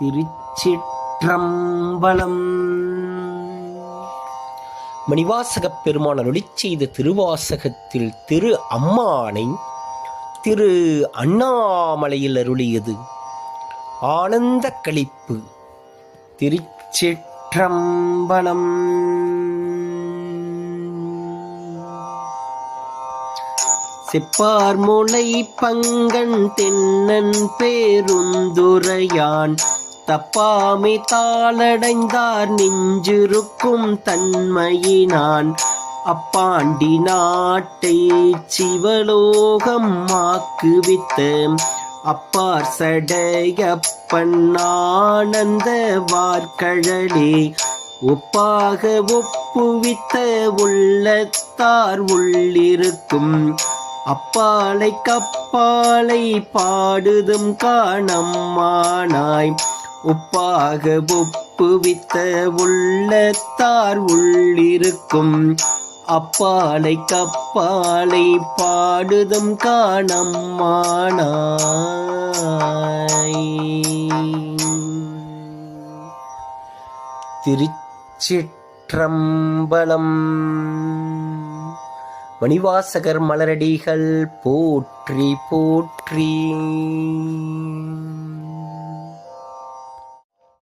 திருச்சிற்றம்பலம். மணிவாசகப் பெருமான் ஒளி செய்த திருவாசகத்தில் திரு அம்மானை திரு அண்ணாமலையில் அருளியது. ஆனந்த கழிப்பு. திருச்சிற்றம்பலம். செப்பார் முளை பங்கன் தென்னன் பேருந்துரையான் தப்பாமை தாளடைந்தார் நெஞ்சிருக்கும் தன்மையினான். அப்பாண்டி நாட்டை சிவலோகம் மாக்குவித்த அப்பார் சடையப்பன் ஆனந்த வார்கழலே ஒப்பாக ஒப்புவித்த உள்ளத்தார் உள்ளிருக்கும். அப்பாலை கப்பாலை பாடுதும் காணம்மானாய் ஒப்பாக ஒப்புவித்த உள்ளத்தார் உள்ளிருக்கும் அப்பாலை கப்பாலை பாடுதும் காணம்மானாய். திருச்சிற்றம்பலம். மணிவாசகர் மலரடிகள் போற்றி போற்றி.